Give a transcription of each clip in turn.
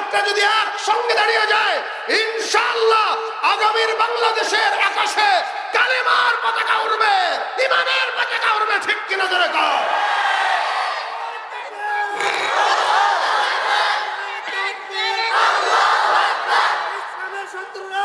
যুবকটা যদি একসঙ্গে দাঁড়িয়ে যায়, ইনশাআল্লাহ আগামীর বাংলাদেশের আকাশে কালেমার পতাকা উড়বে, ইমানের পতাকা উড়বে, ঠিক কিনা ধরে ইসলামের শত্রুরা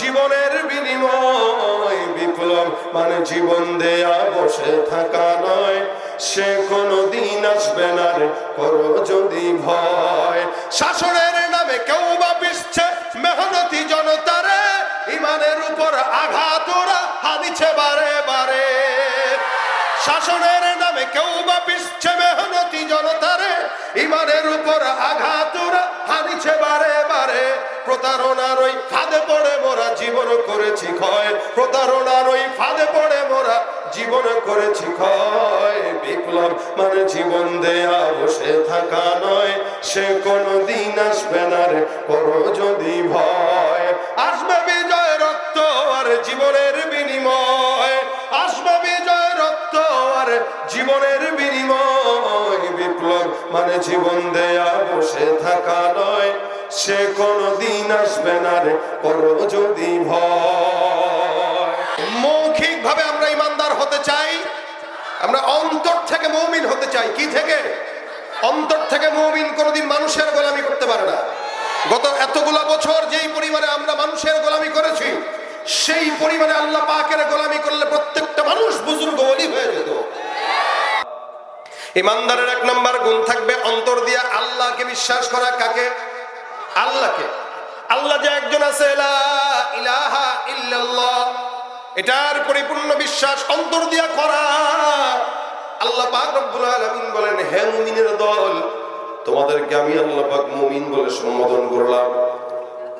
জীবনের বিনিময় বিপ্লব মানে জীবন দেয়া বসে থাকা নয়। সে কোনো দিন আসবে না রে, করো যদি ভয়। শাসনের নামে কেউ বা পিসছে মেহনতি জনতারে ইমানের উপর আঘাত ওরা হানিছে বারে বারে। শাসনের নামে কেউ বা পিসছে মেহনতি জনতারে ইমানের উপর আঘাত হানিছে বারে বারে। প্রতারণার ওই ফাঁদে পড়ে মোরা জীবন করেছি ক্ষয়। প্রতারণার ওই ফাঁদে পড়ে মোরা জীবন করেছি ক্ষয়। বিপ্লব মানে জীবন দেয়া, বসে থাকা নয়। সে কোনো দিন আসবে না রে, করো যদি ভয়। আসবে বিজয় রক্ত আর জীবনের মানে জীবন দেয়া বসে থাকা নয়, সে কোনো দিন আসবে না রে, করো যদি মৌখিক ভাবে আমরা ইমানদার হতে চাই, আমরা অন্তর থেকে মৌমিন হতে চাই, কি থেকে? অন্তর থেকে মৌমিন কোনোদিন মানুষের গোলামি করতে পারে না। গত এতগুলা বছর যেই পরিমাণে আমরা মানুষের গোলামি করেছি, সেই পরিমাণে আল্লাহ পাকের গোলামি করলে প্রত্যেকটা মানুষ বুজুর্গ বলি হয়ে যেত। ইমানদারের এক নম্বর গুণ থাকবে অন্তর দিয়া আল্লাহকে বিশ্বাস করা কাকে? আল্লাহকে। আল্লাহ যে একজন আছে এটার পরিপূর্ণ বিশ্বাস অন্তর দিয়া করা। আল্লাহ পাক রব্বুল আলামিন বলেন, হে মুমিনের দল, তোমাদেরকে আমি আল্লাহ পাক মুমিন বলে সম্বোধন করলাম।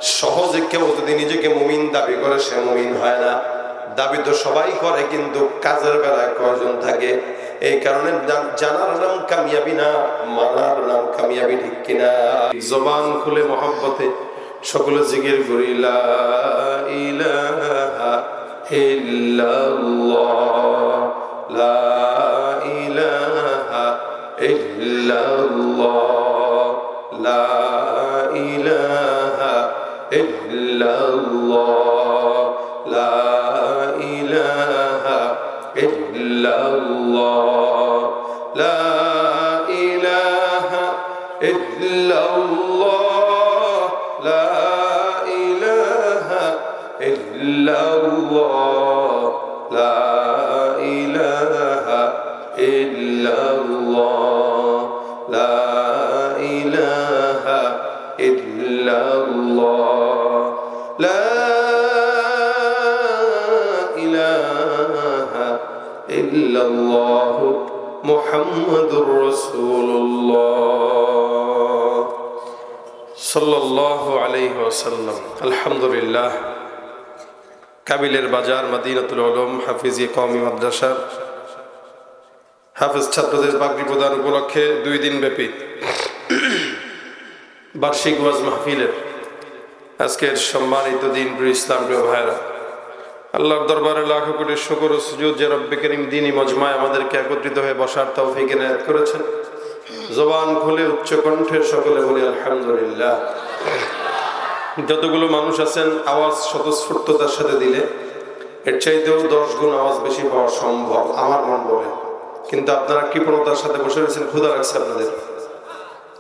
সহজে কেউ যদি নিজেকে মুমিন দাবি করে, সে মুমিন হয় না। দাবি তো সবাই করে, কিন্তু কাজের বেলায় কয়জন থাকে? এই কারণে জানার নাম কামিয়াবি না, মানার নাম কামিয়াবি ঠিক কিনা? জবান খুলে মহব্বতে সকলে জিগির করি, লা ইলাহা ইল্লাল্লাহ, লা ইলাহা ইল্লাল্লাহ, লা আলহামদুলিল্লাহ। কাবিলের বাজার, মদিনাতুল আলম হাফিজি কওমি মাদ্রাসা। হাফিজ ছাত্রদের পাগড়ি প্রদান উপলক্ষে দুই দিন ব্যাপী বার্ষিক ওয়াজ মাহফিলের আজকের সম্মানিত দিন প্রিয় ইসলাম প্রিয় ভাইরা আল্লাহর দরবারে লাখো কোটি শুকর ও সুজুদ যে রব্বে করিম দিনই মজমায় আমাদেরকে একত্রিত হয়ে বসার তৌফিক এনায়েত করেছেন। জবান খুলে উচ্চ কণ্ঠে সকলে বলি আলহামদুলিল্লাহ। যতগুলো মানুষ আছেন, আওয়াজ স্বতঃস্ফূর্ততার সাথে দিলে এর চাইতেও দশ গুণ আওয়াজ বেশি পাওয়া সম্ভব, আমার মন বলে। কিন্তু আপনারা কৃপণতার সাথে বসে রয়েছেন? ক্ষুধা লাগছে আপনাদের।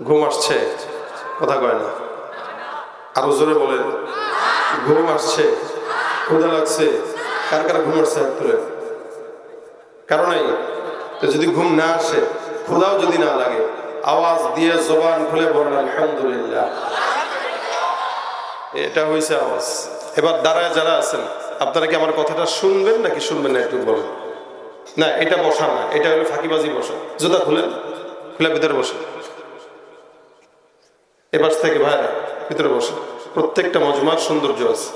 ঘুম আসছে? কথা কয় না। আরও জোরে বলেন। ঘুম আসছে? ক্ষুধা লাগছে? কার কার ঘুম আসছে কারণ এই তো যদি ঘুম না আসে, ক্ষুধাও যদি না লাগে, আওয়াজ দিয়ে জবান খুলে বলেন, আলহামদুলিল্লাহ। এটা হয়েছে আওয়াজ। এবার দাঁড়ায় যারা আছেন, আপনারা কি আমার কথাটা শুনবেন নাকি শুনবেন না একটু বলেন? না, এটা বসা না, এটা হলো ফাঁকিবাজি বসা। জুতা খুলেন, খুলে ভিতরে বসে এবার থেকে ভাই, ভিতরে বসে প্রত্যেকটা মজমার সৌন্দর্য আছে।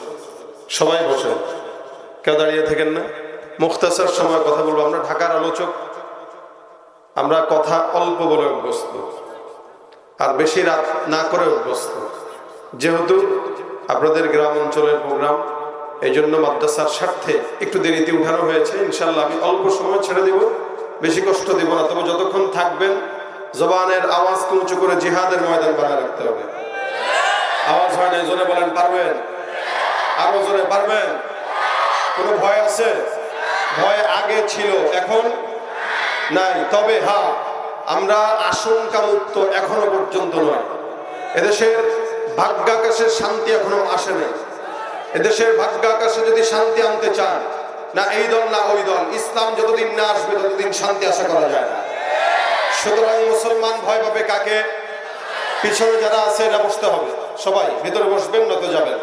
সবাই বসে কেউ দাঁড়িয়ে থাকেন না। মুখতাসার সময় কথা বলব। আমরা ঢাকার আলোচক। আমরা কথা অল্প বলে অভ্যস্ত। আর বেশি রাত না করে অভ্যস্ত। যেহেতু আপনাদের গ্রাম অঞ্চলের প্রোগ্রাম এই জন্য মাদ্রাসার স্বার্থে একটু দেরিতে উঠানো হয়েছে। ইনশাল্লাহ আমি অল্প সময় ছেড়ে দিব, বেশি কষ্ট দিব না। তবে যতক্ষণ থাকবেন, জবানের আওয়াজ উঁচু করে জিহাদের ময়দান বানায় রাখতে হবে। আওয়াজ হয় না জোরে বলেন, পারবেন? আরও জোরে, পারবেন? কোনো ভয় আছে? ভয় আগে ছিল, এখন নাই। তবে হ্যাঁ আমরা আশঙ্কা মুক্ত এখনও পর্যন্ত নয়। এদেশের ভাগ্যাকাশের শান্তি এখনও আসে নাই। এদেশের ভাগ্যাকাশে যদি শান্তি আনতে চান, না এই দল, না ওই দল, ইসলাম যতদিন না আসবে, ততদিন শান্তি আশা করা যায় না। সুতরাং মুসলমান ভয় পাবে কাকে? পিছনে যারা আছে এটা বসতে হবে। সবাই, ভিতরে বসবেন, নয়তো যাবেন।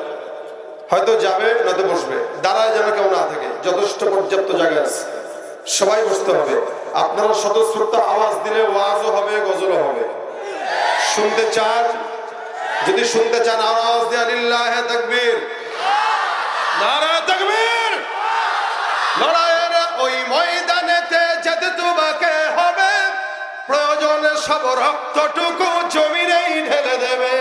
হয়তো যাবে, নয়তো বসবে। দাঁড়ায় যেন কেউ না থাকে। যথেষ্ট পর্যাপ্ত জায়গা আছে। সবাই বসতে হবে। আপনারা স্বতঃস্ফূর্ত আওয়াজ দিলে ওয়াজও হবে, গজলও হবে। শুনতে চান যদি শুনতে চান, আওয়াজ দিয়ে আলিল্লাহ তাকবীর। নারা তাকবীর। লড়াইয়ের ওই ময়দানেতে যেতে তোমাকে হবে। প্রয়োজনে সব রক্তটুকু জমিনেই ঢেলে দেবে।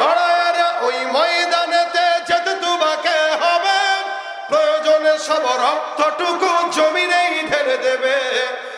লড়াইয়ের ওই ময়দানেতে যেতে তোমাকে হবে। প্রয়োজনে সব রক্তটুকু জমিনেই ঢেলে দেবে।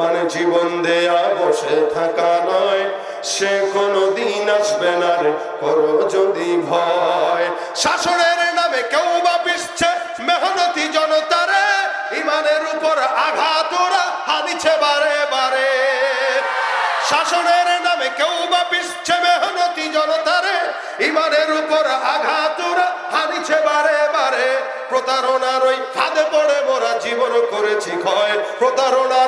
মানে জীবন দেয়া বসে থাকা নয়। সে কোনো দিন আসবে না রে, করো যদি ভয়। শাসনের নামে কেউ বা পিসছে মেহনতি জনতারে ইমানের উপর আঘাত ওরা হানিছে বারে বারে। শাসনের নামে কেউ বা পিসছে মেহনতি জনতারে ইমানের উপর আঘাত ওরা হানিছে বারে বারে। প্রতারণার ওই ফাঁদে পড়ে মোরা জীবন করেছি ক্ষয়। প্রতারণার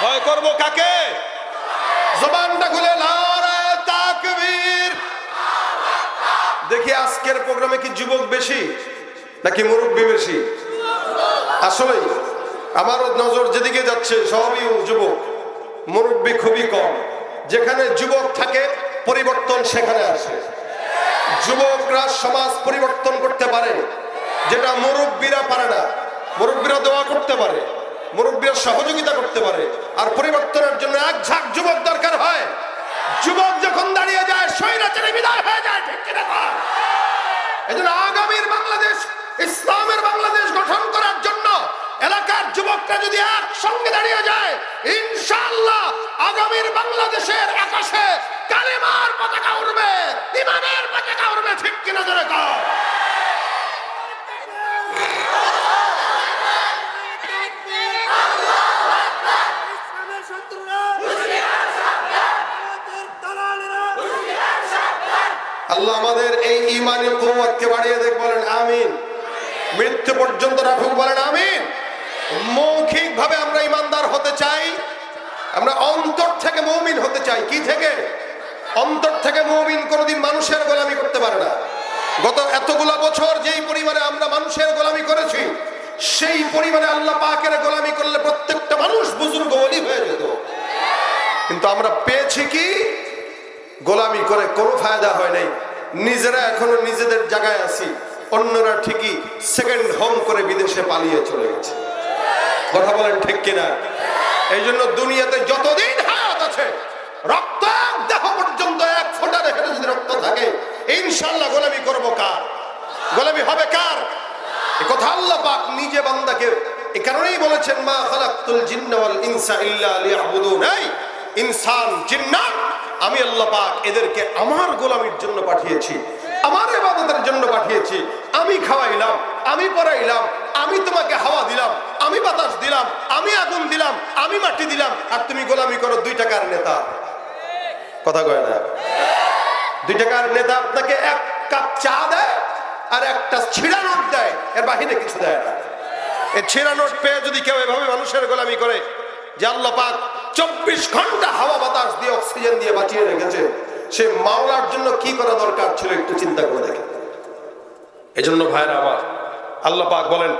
ভয় করব কাকে? জবানটা খুলে তাকবীর। দেখি আজকের প্রোগ্রামে কি যুবক বেশি নাকি মুরব্বী বেশি? আসলেই আমার নজর যেদিকে যাচ্ছে সবই যুবক। মুরব্বী খুবই কম। যেখানে যুবক থাকে পরিবর্তন সেখানে আসে। যুবকরা সমাজ পরিবর্তন করতে পারে যেটা মুরব্বীরা পারে না। মুরব্বীরা দোয়া করতে পারে। মুরব্বীরা সহযোগিতা করতে পারে আর পরিবর্তনের জন্য এক ঝাঁক যুবক দরকার হয় যুবক যখন দাঁড়িয়ে যায়, স্বৈরাচারে বিদায় হয়ে যায়, ঠিক কিনা কর? এজন্য আগামীর বাংলাদেশ, ইসলামের বাংলাদেশ গঠন করার জন্য এলাকার যুবকরা যদি একসঙ্গে দাঁড়িয়ে যায়, ইনশাআল্লাহ আগামীর বাংলাদেশের আকাশে কালেমার পতাকা উড়বে ইমানের পতাকা উড়বে ঠিক কিনা জোরে কর ইসলামের শত্রুরা আমাদের দালালেরা আল্লাহ আমাদের এই ইমানি কুয়াতকে বাড়িয়ে দেখ বলেন আমিন মৃত্যু পর্যন্ত রাখুক বলেন মৌখিক ভাবে আমরা ইমানদার হতে চাই। আমরা অন্তর থেকে মৌমিন হতে চাই। কি থেকে? অন্তর থেকে মৌমিন কোনোদিন মানুষের গোলামি করতে পারে না। গত এতগুলা বছর যেই পরিমাণে আমরা মানুষের গোলামি করেছি, সেই পরিমাণে আল্লাহ পাকের গোলামি করলে প্রত্যেকটা মানুষ বুজুর্গ অলি হয়ে যেত। কিন্তু আমরা পেয়েছি কি? গোলামি করে কোনো ফায়দা হয় নাই। নিজেরা এখনও নিজেদের জায়গায় আছি। অন্যরা ঠিকই সেকেন্ড হোম করে বিদেশে পালিয়ে চলে গেছে। কথা বলেন ঠিক কিনা? এই জন্য দুনিয়াতে যতদিন হায়াত আছে, রক্ত দেহ পর্যন্ত এক ফোঁটা রেখে যদি রক্ত থাকে ইনশাল্লাহ গোলামি করব কার? গোলামি হবে কার? কথা আল্লাহ পাক নিজে বান্দাকে এ কারণেই বলেছেন, মা খালাকতুল জিন্না ওয়াল ইনসা ইল্লা লিয়াবুদুন এই ইনসান, জিন্নাত, আমি আল্লাহ পাক এদেরকে আমার গোলামির জন্য পাঠিয়েছি। আমার ইবাদতের জন্য পাঠিয়েছি। আমি খাওয়াইলাম, আমি পড়াইলাম, আমি তোমাকে হাওয়া দিলাম, আমি বাতাস দিলাম, আমি আগুন দিলাম, আমি মাটি দিলাম, আর তুমি গোলামি করো দুই টাকার নেতা? কথা কয় না? দুই টাকার নেতা আপনাকে এক কাপ চা দেয় আর একটা ছিঁড়া নোট দেয়, এর বাহিরে কিছু দেয় না। এই ছিঁড়া নোট পেয়ে যদি কেউ এভাবে মানুষের গোলামি করে যে আল্লাহ পাক চব্বিশ ঘণ্টা হাওয়া বাতাস দিয়ে অক্সিজেন দিয়ে বাঁচিয়ে রেখেছে সে মাওলার জন্য কি করা দরকার ছিল একটু চিন্তা করে দেখে। এই জন্য ভাইরা আমার, আল্লাহ পাক বলেন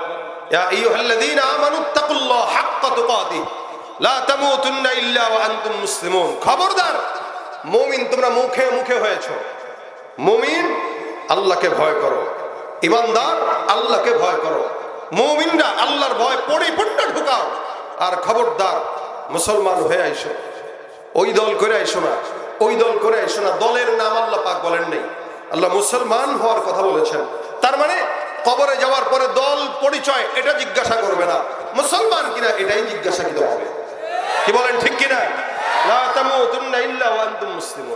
খবরদার, মুমিন, তোমরা মুখে মুখে মুমিন ভয় করো। আল্লাহকে ভয় করো। আল্লাহর ভয় পরিপূর্ণ ঢুকাও। আর খবরদার, মুসলমান হয়ে আইসো। ওই দল করে আইসো না। ওই দল করে আইসো না দলের নাম আল্লাহ পাক বলেন নেই। আল্লাহ মুসলমান হওয়ার কথা বলেছেন। তার মানে কবরে যাওয়ার পরে দল পরিচয়, এটা জিজ্ঞাসা করবে না। মুসলমান কিনা, এটাই জিজ্ঞাসা কিতে হবে। কি বলেন, ঠিক কিনা?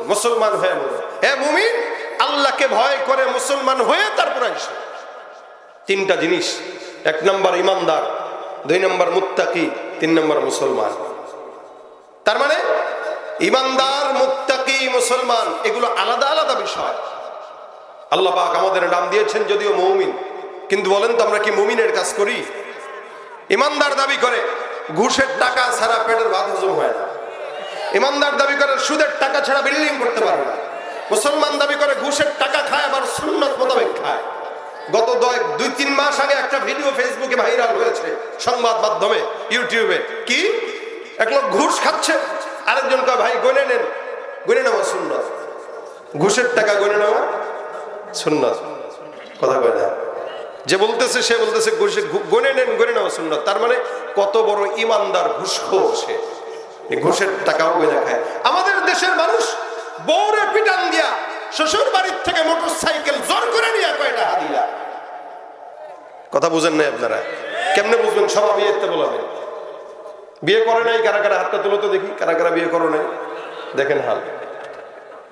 মুসলমান। মুমিন, আল্লাহকে ভয় করে মুসলমান হয়ে তারপর তিনটা জিনিস। এক নম্বর ইমানদার, দুই নম্বর তিন নম্বর মুসলমান। তার মানে ইমানদার মুত্তাকি মুসলমান, এগুলো আলাদা আলাদা বিষয়। আল্লাহ পাক আমাদের নাম দিয়েছেন যদিও মৌমিন। কিন্তু বলেন তো আমরা কি মুমিনের কাজ করি? ইমানদার দাবি করে, ঘুষের টাকা ছাড়া পেটের ভাত হজম হয় না। ইমানদার দাবি করে, সুদের টাকা ছাড়া বিল্ডিং করতে পারে না। মুসলমান দাবি করে, ঘুষের টাকা খায়, আবার সুন্নত মোতাবেক খায়। গত দুই, তিন মাস আগে একটা ভিডিও ফেসবুকে ভাইরাল হয়েছে, সংবাদ মাধ্যমে, ইউটিউবে। কি? এক লোক ঘুষ খাচ্ছে, আরেকজন কয়, ভাই, গনে নেন। গনে নেওয়া সুন্নত। ঘুষের টাকা গনে নেওয়া সুন্নত। কথা কয় না। যে বলতেছে, সে বলতেছে, ঘুষে গনে নেন গনে নেওয়া সুন্নত। তার মানে কত বড় ইমানদার ঘুষখোর সে। ঘুষের টাকাও গনে খায়। আমাদের দেশের মানুষ বউরে পিটান দিয়া শ্বশুর বাড়ির থেকে মোটর সাইকেল জোর করে নিয়ে কয়টা হাদিয়া কথা বুঝেন নাই আপনারা? কেমনে বুঝবেন? সব বিয়েতে বলাবেন বিয়ে করে নাই, কারা কারা হাতটা তুলো তো দেখি, কারা কারা বিয়ে করো নাই। দেখেন হাল।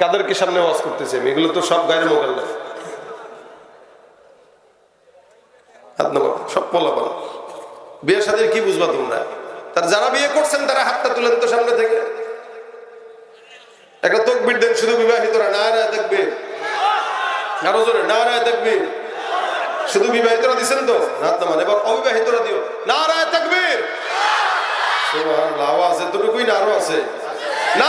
কাদেরকে সামনে ওয়াজ করতেছে? এগুলো তো সব গায়ের মোকাল সব পোলা পালা বিয়ের সাথে কি বুঝবা তোমরা? তার যারা বিয়ে করছেন তারা হাতটা তুলেন তো সামনে থেকে। একটা তকবির দেন শুধু বিবাহিতরা না থাকবে আরও না থাকবে শুধু বিবাহিতরা দিছেন তো? হাত নামান এবার অবিবাহিতরা দিও। না রায় সুবহানাল্লাহ, আওয়াজ এতটুকুই না আরও আছে। তাকবীর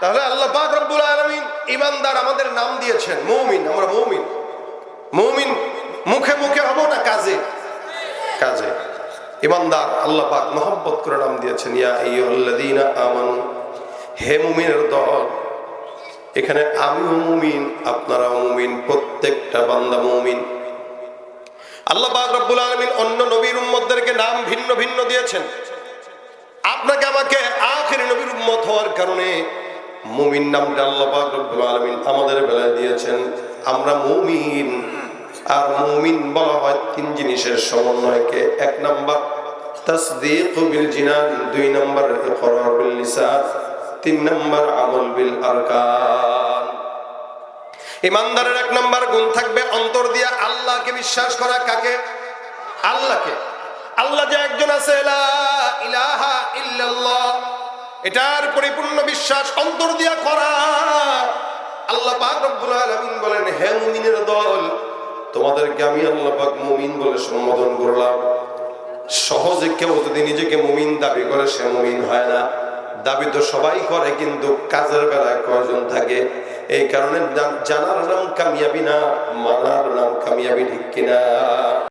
তাহলে আল্লাহ রব্বুল আলামিন ইমানদার আমাদের নাম দিয়েছেন, মৌমিন, আমরা মৌমিন। মৌমিন মুখে মুখে হব না কাজে? কাজে। ইমানদার আল্লাহ পাক মোহাম্মত করে নাম দিয়েছেন, ইয়া হে মুমিনের দল, এখানে আমিও মুমিন, আপনারাও মুমিন, প্রত্যেকটা বান্দা মুমিন। আল্লাহ পাক রব্বুল আলামিন অন্য নবীর উম্মতদেরকে নাম ভিন্ন ভিন্ন দিয়েছেন। আপনাকে আমাকে আখেরি নবীর উম্মত হওয়ার কারণে মুমিন নামটা আল্লাহ পাক রব্বুল আলামিন আমাদের বেলায় দিয়েছেন। আমরা মুমিন, আর মুমিন বলা হয় তিন জিনিসের সমন্বয়কে। এক নাম্বার, তাসদীক বিল জিনান। দুই নাম্বার ইকরার বিল লিসান। তিন নাম্বার, আমল বিল আরকান। ইমানদারের এক নম্বর গুণ থাকবে অন্তর দিয়া আল্লাহকে বিশ্বাস করা। কাকে? আল্লাহকে। আল্লাহ যে একজন আছে, লা ইলাহা ইল্লাল্লাহ। এটার পরিপূর্ণ বিশ্বাস অন্তর দিয়া করা। আল্লাহ পাক রব্বুল আলামিন বলেন, হে মুমিনের দল, তোমাদেরকে আমি আল্লাহ পাক মুমিন বলে সম্বোধন করলাম। সহজে কেউ যদি নিজেকে মুমিন দাবি করে, সে মুমিন হয় না। দাবি তো সবাই করে, কিন্তু কাজের বেলায় কয়জন থাকে? এই কারণে জানার নাম কামিয়াবি না, মানার নাম কামিয়াবি ঠিক কিনা?